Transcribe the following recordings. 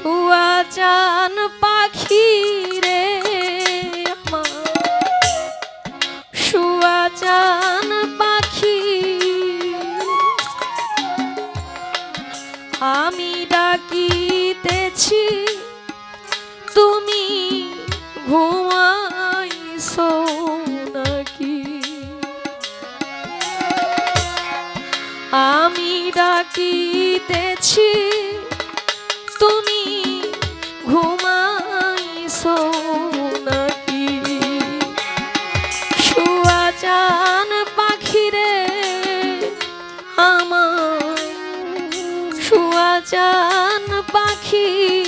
ছুয়া চান পা জান পাখি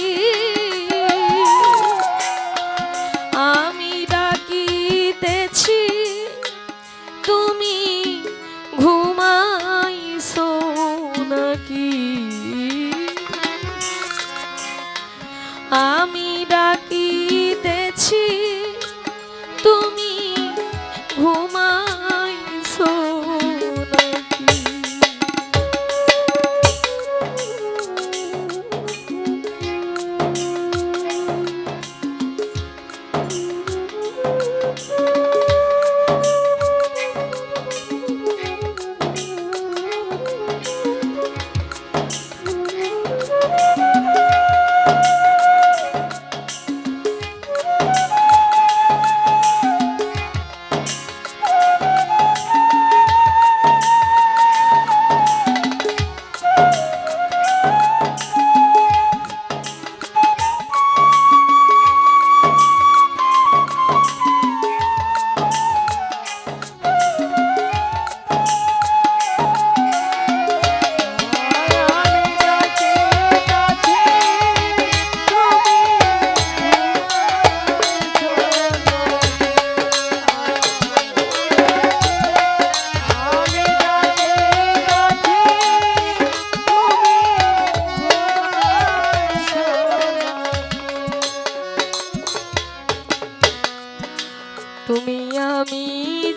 তুমি আমি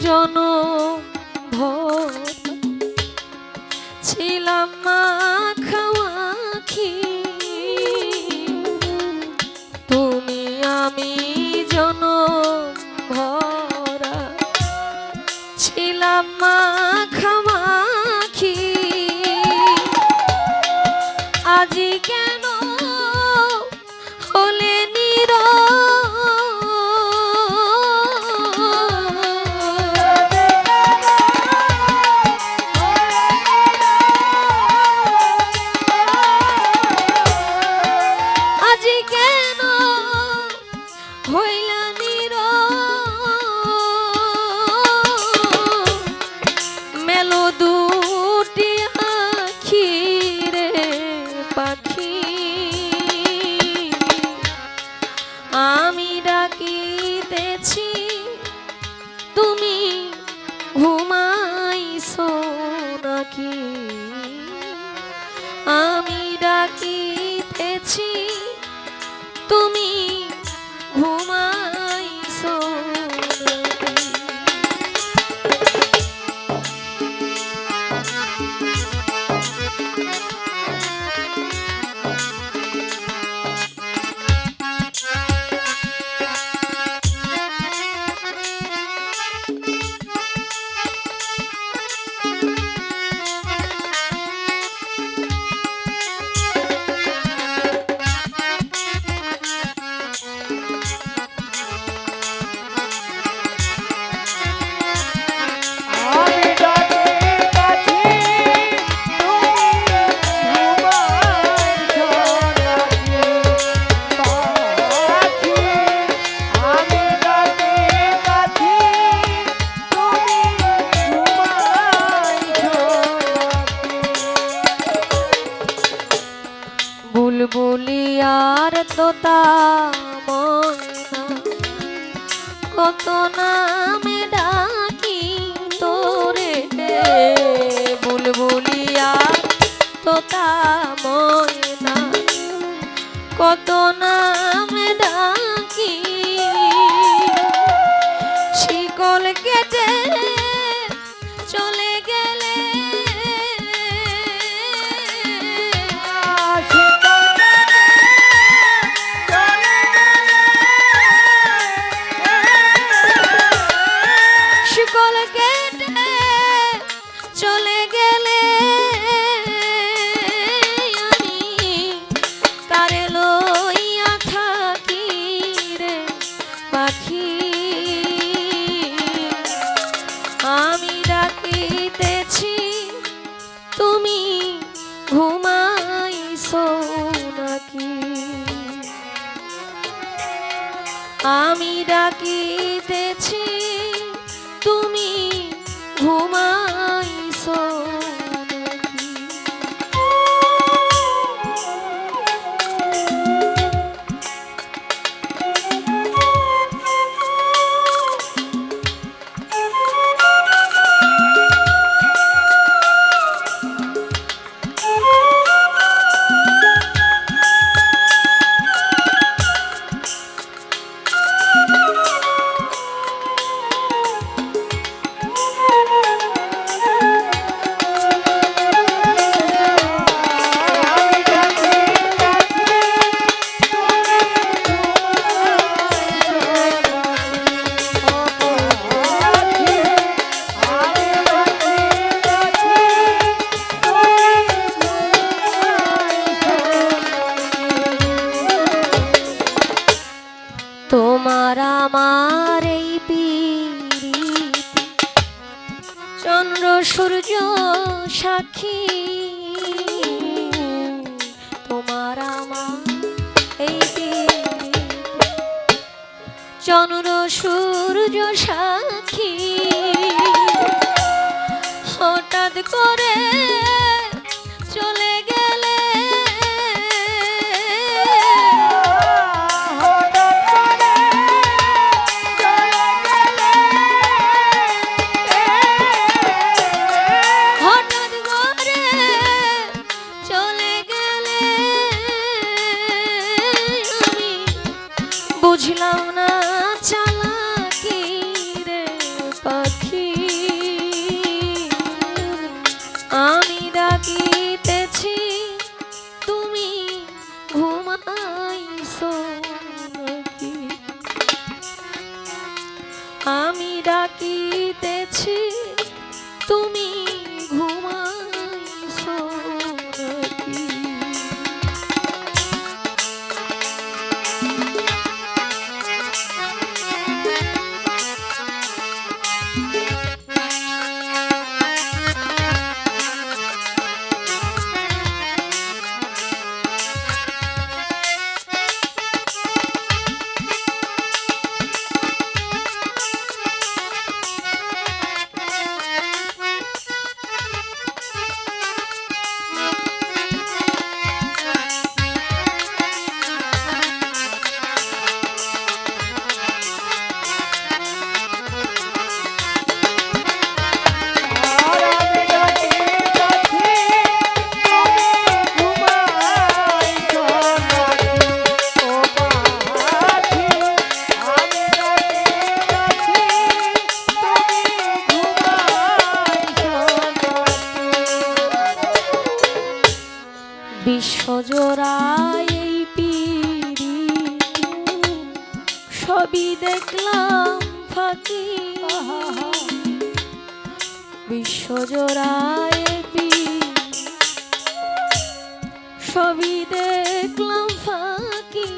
জন ছিলাম মা খাওয়াখি তুমি আমি জন ভরা। ছিলাম মা নামে ডাকি তোরে বুলবুলিয়া তোতা ময়না কত নামে ডাকি। শিকল তোমার আমার এই চন্দ্র সূর্য সাক্ষী। তোমার আমার এই চন্দ্র সূর্য সাক্ষী। হঠাৎ করে বুঝলাম না চালাকি পাখি। আমি ডাকিতেছি তুমি ঘুমাইছ আমি ডাকি থাকি বিশ্বজোড়ায় সবই দেখলাম ফাঁকি।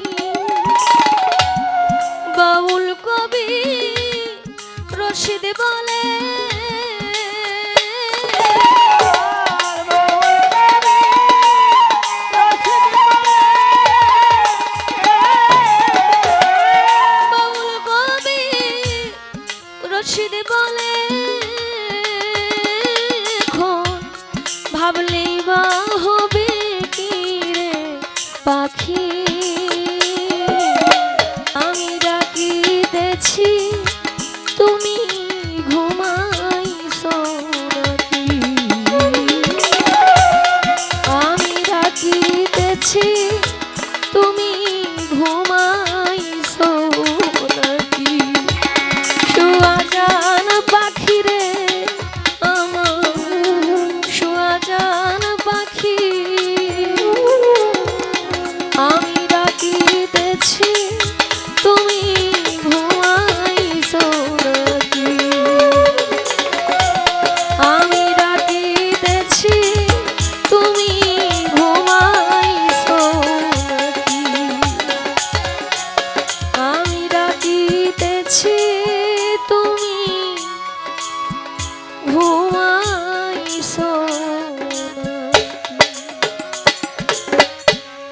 বাউল কবি রশিদ বলে আমি রাখিতেছি।